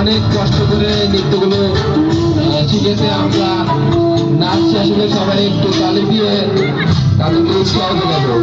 অনেক কষ্ট করে নৃত্যগুলো শিখেছে আমরা। নাচ শেষ হলে সবাই একটু তালে দিয়ে তাদেরকে উৎসাহ দেবো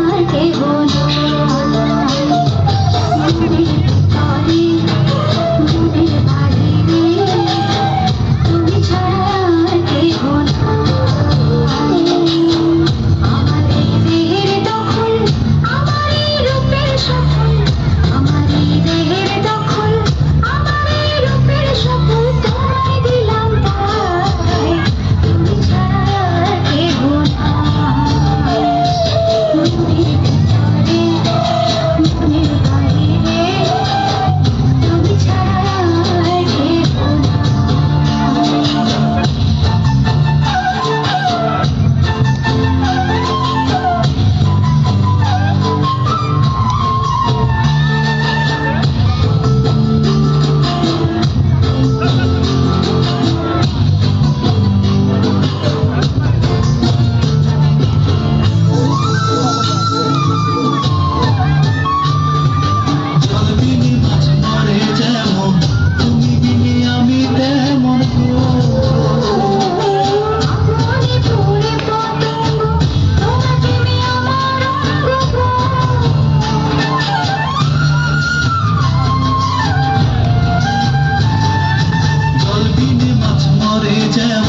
Yeah.